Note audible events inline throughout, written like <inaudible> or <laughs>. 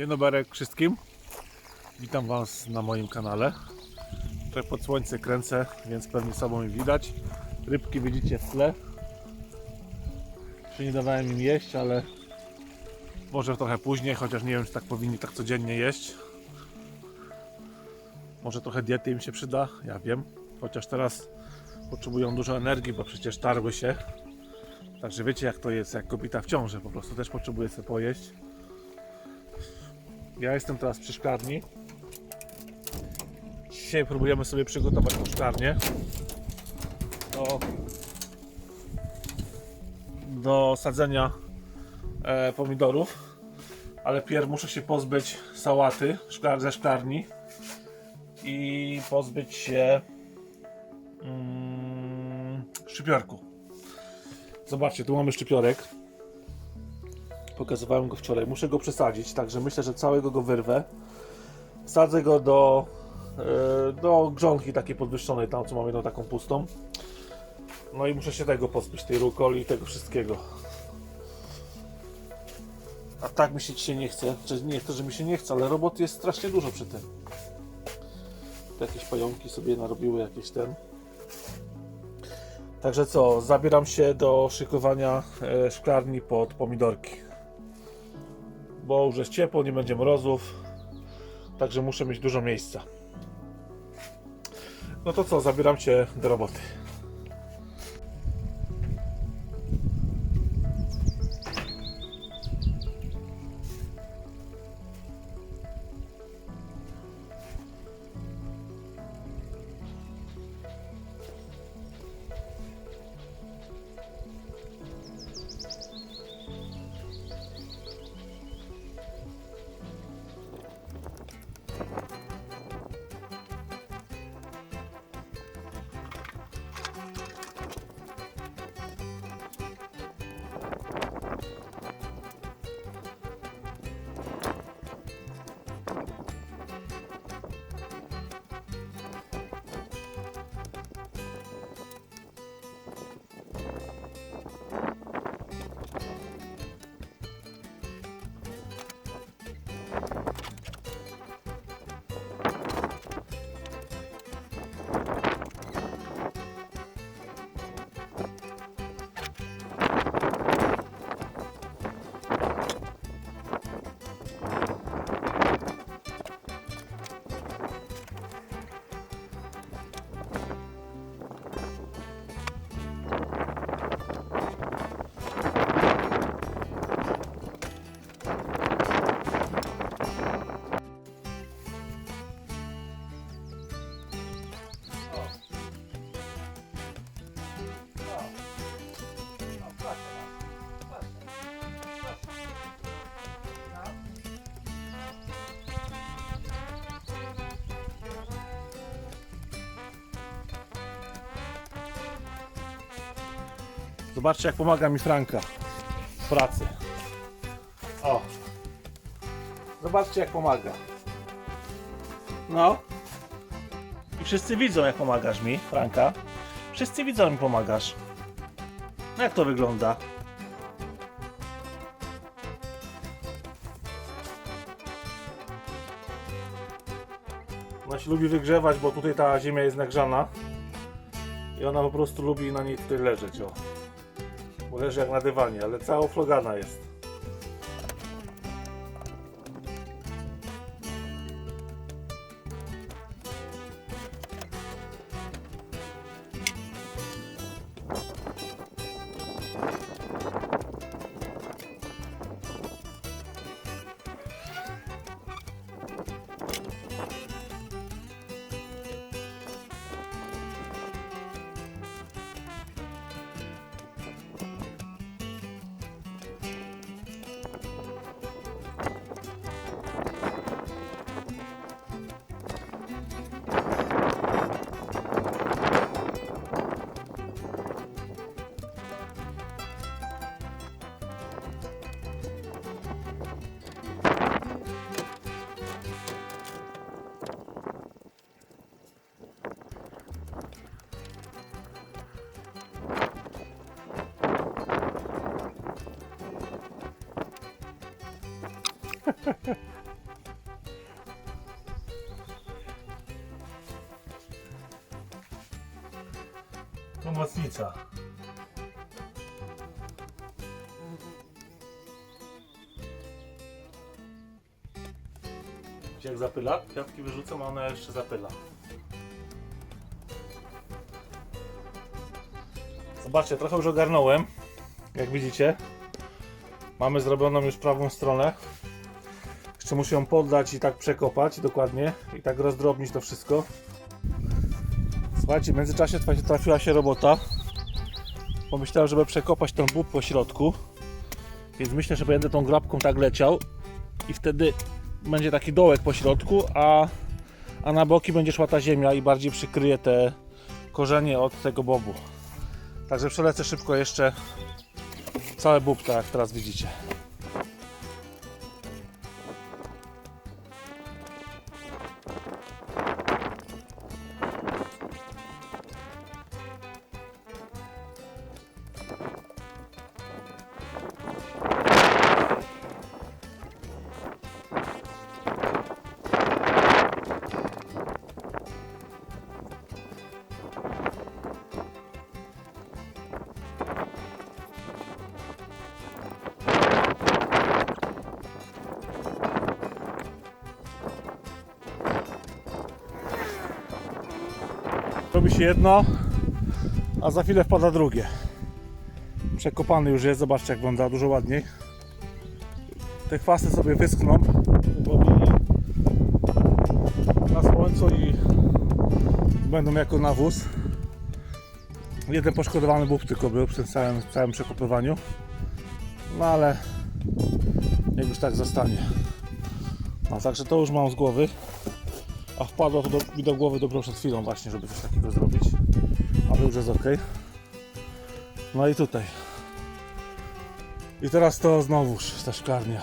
Dzień dobry wszystkim. Witam Was na moim kanale. Trochę pod słońce kręcę, więc pewnie sobą mi widać. Rybki widzicie w tle. Jeszcze nie dawałem im jeść, ale może trochę później, chociaż nie wiem, czy tak powinni tak codziennie jeść. Może trochę diety im się przyda, ja wiem. Chociaż teraz potrzebują dużo energii, bo przecież tarły się. Także wiecie jak to jest, jak kobieta w ciąży, po prostu też potrzebuje sobie pojeść. Ja jestem teraz przy szklarni. Dzisiaj próbujemy sobie przygotować tą szklarnię do, do sadzenia e, pomidorów. Ale pierw muszę się pozbyć sałaty szklar, ze szklarni i pozbyć się mm, szczypiorku. Zobaczcie, tu mamy szczypiorek. Pokazywałem go wczoraj. Muszę go przesadzić, także myślę, że całego go wyrwę. Wsadzę go do, e, do grzonki takiej podwyższonej, tam co mam jedną taką pustą. No i muszę się tego pozbyć, tej rukoli i tego wszystkiego. A tak mi się dzisiaj nie chce. Czy nie to, że mi się nie chce, ale roboty jest strasznie dużo przy tym. Tu jakieś pająki sobie narobiły, jakieś ten. Także co, zabieram się do szykowania e, szklarni pod pomidorki. Bo już jest ciepło, nie będzie mrozów. Także muszę mieć dużo miejsca. No to co, zabieram się do roboty. Zobaczcie jak pomaga mi Franka w pracy. O. Zobaczcie jak pomaga. No. I wszyscy widzą jak pomagasz mi, Franka. Wszyscy widzą jak mi pomagasz. No jak to wygląda? Ona się lubi wygrzewać, bo tutaj ta ziemia jest nagrzana. I ona po prostu lubi na niej tutaj leżeć, o. Bo leży jak na dywanie, ale cała flogana jest. <laughs> Pomocnica. Jak zapyla? Kwiatki wyrzucam, a ona jeszcze zapyla. Zobaczcie, trochę już ogarnąłem. Jak widzicie, mamy zrobioną już prawą stronę. Muszę ją poddać i tak przekopać dokładnie i tak rozdrobnić to wszystko. Słuchajcie, w międzyczasie trafi- trafiła się robota. Pomyślałem, żeby przekopać ten bób po środku. Więc myślę, że będę tą grabką tak leciał i wtedy będzie taki dołek po środku, a, a na boki będzie szła ta ziemia i bardziej przykryje te korzenie od tego bobu. Także przelecę szybko jeszcze cały bób, tak jak teraz widzicie. Robi się jedno, a za chwilę wpada drugie. Przekopany już jest, zobaczcie jak wygląda, dużo ładniej. Te chwasty sobie wyschną powoli na słońcu i będą jako nawóz. Jeden poszkodowany bób tylko był przy całym, całym przekopywaniu. No ale niech już tak zostanie. No także to już mam z głowy. A wpadło to do, mi do głowy dopiero przed chwilą właśnie, żeby coś takiego zrobić. Ale już jest ok. No i tutaj. I teraz to znowuż ta szklarnia.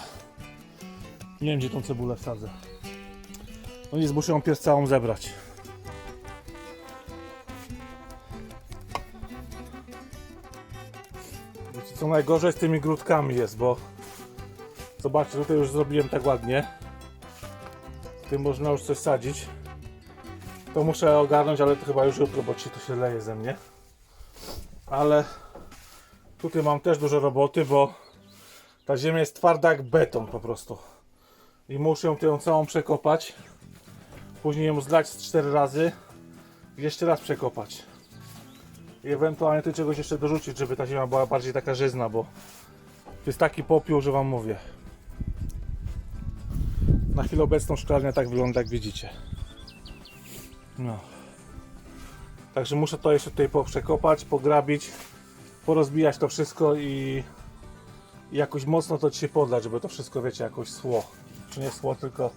Nie wiem gdzie tą cebulę wsadzę. No nic, muszę ją pierw całą zebrać. Wiecie co najgorzej z tymi grudkami jest, bo zobaczcie, tutaj już zrobiłem tak ładnie. Tym można już coś sadzić. To muszę ogarnąć, ale to chyba już jutro, bo to się leje ze mnie. Ale tutaj mam też dużo roboty, bo ta ziemia jest twarda jak beton po prostu. I muszę ją całą przekopać. Później ją zlać z 4 razy i jeszcze raz przekopać. I ewentualnie tu czegoś jeszcze dorzucić, żeby ta ziemia była bardziej taka żyzna, bo to jest taki popiół, że wam mówię. Na chwilę obecną szklarnia tak wygląda, jak widzicie. No. Także muszę to jeszcze tutaj przekopać, pograbić, porozbijać to wszystko i, jakoś mocno to dzisiaj podlać, żeby to wszystko, wiecie, jakoś sło. Czy nie sło, tylko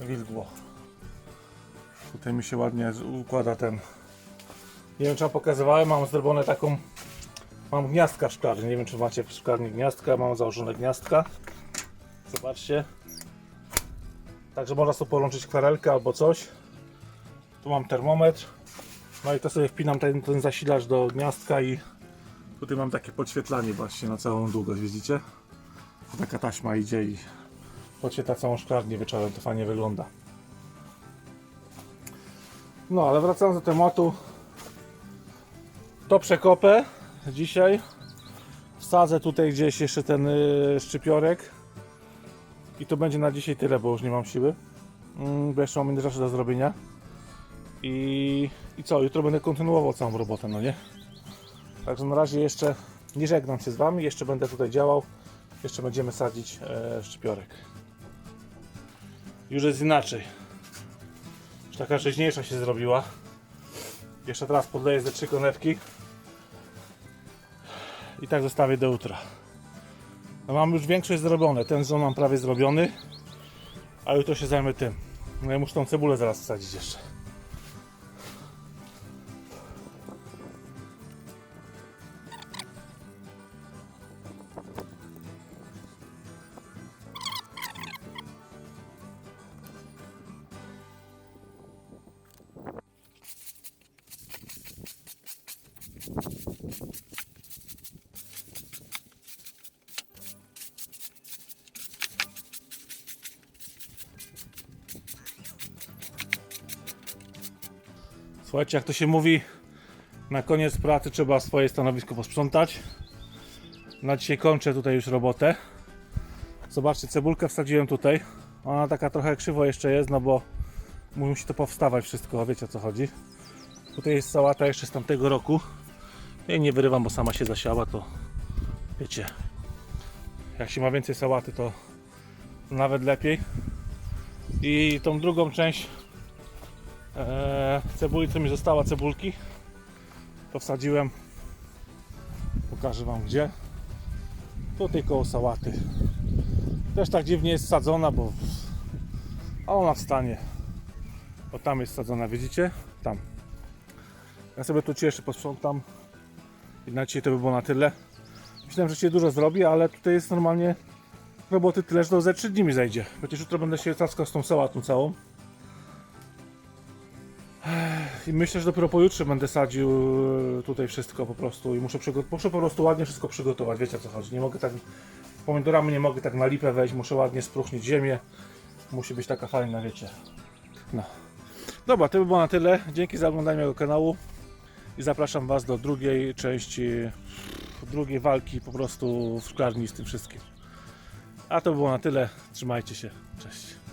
wilgło. Tutaj mi się ładnie układa ten. Nie wiem, czy wam pokazywałem, mam zrobione taką. Mam gniazdka w szklarni. Nie wiem, czy macie w szklarni gniazdka. Mam założone gniazdka. Zobaczcie. Także można sobie połączyć kwarelkę albo coś. Tu mam termometr. No i to sobie wpinam ten, ten zasilacz do gniazdka i tutaj mam takie podświetlanie właśnie na całą długość, widzicie? Taka taśma idzie i podświetla całą szklarnię wieczorem, to fajnie wygląda. No, ale wracając do tematu. To przekopę dzisiaj. Wsadzę tutaj gdzieś jeszcze ten y, szczypiorek. I to będzie na dzisiaj tyle, bo już nie mam siły. Mm, Bo jeszcze mam inne rzeczy do zrobienia. I, I co, jutro będę kontynuował całą robotę, no nie? Także na razie jeszcze nie żegnam się z Wami, jeszcze będę tutaj działał. Jeszcze będziemy sadzić e, szczypiorek. Już jest inaczej. Już taka rzeźniejsza się zrobiła. Jeszcze teraz podleję ze trzy konewki. I tak zostawię do jutra. No mam już większość zrobione. Ten zon mam prawie zrobiony. A jutro się zajmę tym. No ja muszę tą cebulę zaraz wsadzić jeszcze. Słuchajcie, jak to się mówi, Na koniec pracy trzeba swoje stanowisko posprzątać. Na dzisiaj kończę tutaj już robotę. Zobaczcie, cebulkę wsadziłem tutaj. Ona taka trochę krzywo jeszcze jest, no bo musi to powstawać wszystko, wiecie o co chodzi. Tutaj jest sałata jeszcze z tamtego roku. Ja nie wyrywam, bo sama się zasiała, to wiecie. Jak się ma więcej sałaty, to nawet lepiej. I tą drugą część e, cebuli, co mi została cebulki, to wsadziłem. Pokażę Wam gdzie. Tutaj koło sałaty. Też tak dziwnie jest sadzona, bo a ona wstanie. Bo tam jest sadzona, widzicie? Tam. Ja sobie tu jeszcze posprzątam. I na dzisiaj to by było na tyle. Myślałem, że się dużo zrobi, ale tutaj jest normalnie roboty tyle, że to ze 3 dni mi zajdzie. Przecież jutro będę się cackał z tą sałatą całą. I myślę, że dopiero pojutrze będę sadził e, tutaj wszystko po prostu i muszę, muszę po prostu ładnie wszystko przygotować, wiecie o co chodzi. Nie mogę tak, pomidorami nie mogę tak na lipę wejść, muszę ładnie spruchnić ziemię. Musi być taka fajna, wiecie. No. Dobra, to by było na tyle. Dzięki za oglądanie mojego kanału i zapraszam Was do drugiej części, drugiej walki po prostu w szklarni z tym wszystkim. A to by było na tyle. Trzymajcie się. Cześć.